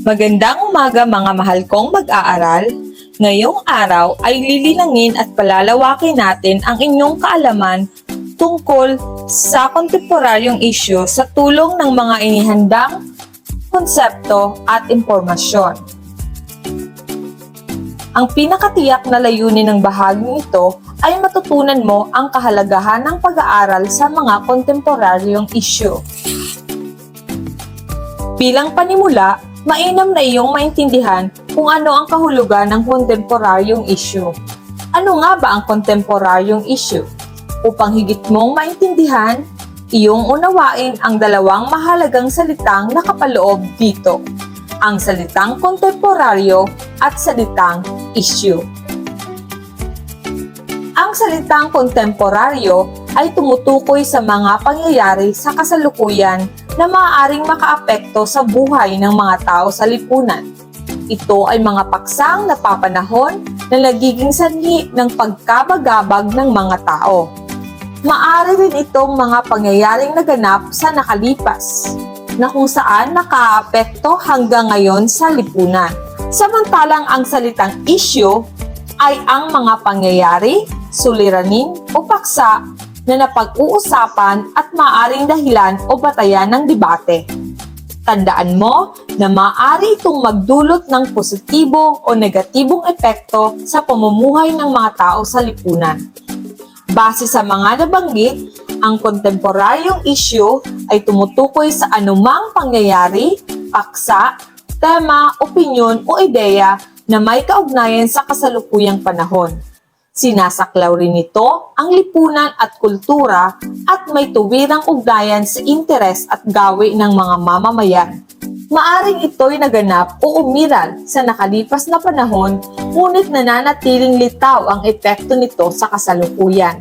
Magandang umaga mga mahal kong mag-aaral. Ngayong araw ay lilinangin at palalawakin natin ang inyong kaalaman tungkol sa kontemporaryong issue sa tulong ng mga inihandang konsepto at impormasyon. Ang pinakatiyak na layunin ng bahaging ito ay matutunan mo ang kahalagahan ng pag-aaral sa mga kontemporaryong issue. Bilang panimula, mainam na iyong maintindihan kung ano ang kahulugan ng kontemporaryong issue. Ano nga ba ang kontemporaryong issue? Upang higit mong maintindihan, iyong unawain ang dalawang mahalagang salitang nakapaloob dito. Ang salitang kontemporaryo at salitang issue. Ang salitang kontemporaryo ay tumutukoy sa mga pangyayari sa kasalukuyan na maaaring makaapekto sa buhay ng mga tao sa lipunan. Ito ay mga paksang napapanahon na nagiging sanhi ng pagkabagabag ng mga tao. Maari rin itong mga pangyayaring naganap sa nakalipas, na kung saan nakaapekto hanggang ngayon sa lipunan. Samantalang ang salitang issue ay ang mga pangyayari, suliranin o paksa na napag-uusapan at maaring dahilan o batayan ng debate. Tandaan mo na maaari itong magdulot ng positibo o negatibong epekto sa pamumuhay ng mga tao sa lipunan. Base sa mga nabanggit, ang kontemporaryong issue ay tumutukoy sa anumang pangyayari, paksa, tema, opinyon o ideya na may kaugnayan sa kasalukuyang panahon. Sinasaklaw rin nito ang lipunan at kultura at may tuwirang ugnayan sa interes at gawi ng mga mamamayan. Maaring ito'y naganap o umiral sa nakalipas na panahon ngunit nananatiling litaw ang epekto nito sa kasalukuyan.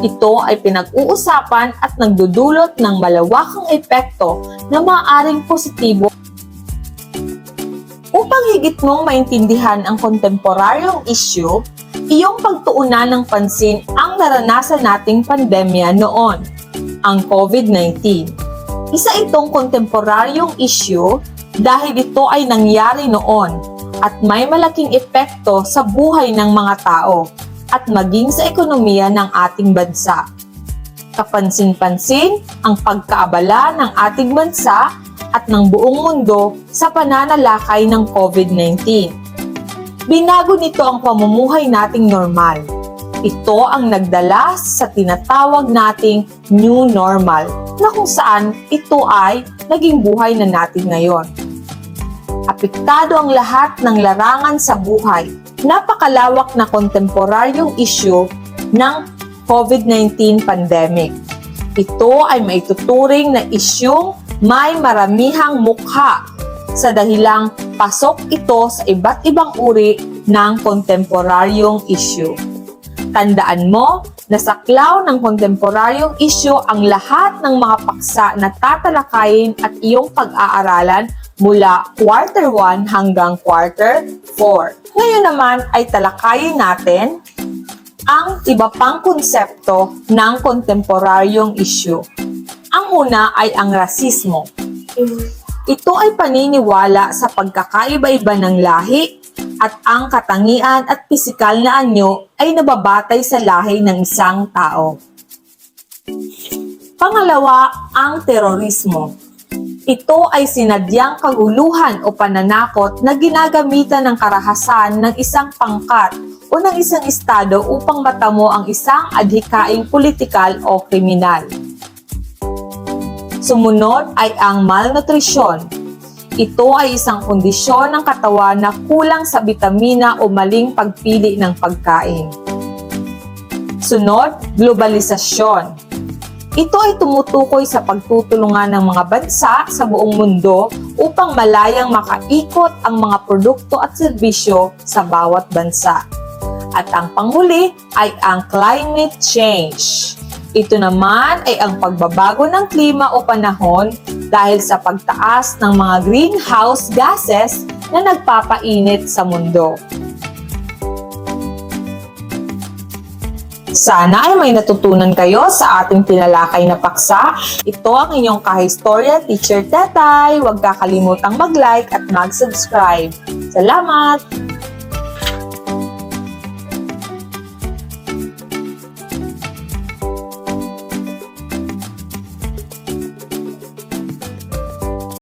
Ito ay pinag-uusapan at nagdudulot ng malawakang epekto na maaaring positibo Upang higit mong maintindihan ang kontemporaryong issue, iyong pagtuunan ng pansin ang naranasan nating pandemya noon, ang COVID-19. Isa itong kontemporaryong issue dahil ito ay nangyari noon at may malaking epekto sa buhay ng mga tao at maging sa ekonomiya ng ating bansa. Kapansin-pansin ang pagkaabala ng ating bansa at ng buong mundo sa pananalakay ng COVID-19. Binago nito ang pamumuhay nating normal. Ito ang nagdala sa tinatawag nating new normal na kung saan ito ay naging buhay na natin ngayon. Apektado ang lahat ng larangan sa buhay. Napakalawak na kontemporaryong issue ng COVID-19 pandemic. Ito ay maituturing na isyung may maramihang mukha sa dahilang pasok ito sa iba't ibang uri ng kontemporaryong issue. Tandaan mo na sa klaw ng kontemporaryong issue ang lahat ng mga paksa na tatalakayin at iyong pag-aaralan mula quarter 1 hanggang quarter 4. Ngayon naman ay talakayin natin ang iba pang konsepto ng kontemporaryong issue. Ang una ay ang rasismo. Ito ay paniniwala sa pagkakaiba-iba ng lahi at ang katangian at pisikal na anyo ay nababatay sa lahi ng isang tao. Pangalawa, ang terorismo. Ito ay sinadyang kaguluhan o pananakot na ginagamitan ng karahasan ng isang pangkat o ng isang estado upang matamo ang isang adhikaing politikal o kriminal. Sumunod ay ang malnutrisyon. Ito ay isang kondisyon ng katawan na kulang sa bitamina o maling pagpili ng pagkain. Sunod, globalisasyon. Ito ay tumutukoy sa pagtutulungan ng mga bansa sa buong mundo upang malayang makaikot ang mga produkto at serbisyo sa bawat bansa. At ang panghuli ay ang climate change. Ito naman ay ang pagbabago ng klima o panahon dahil sa pagtaas ng mga greenhouse gases na nagpapainit sa mundo. Sana ay may natutunan kayo sa ating tinalakay na paksa. Ito ang inyong kahistorya teacher Tetay. Huwag kakalimutang mag-like at mag-subscribe. Salamat!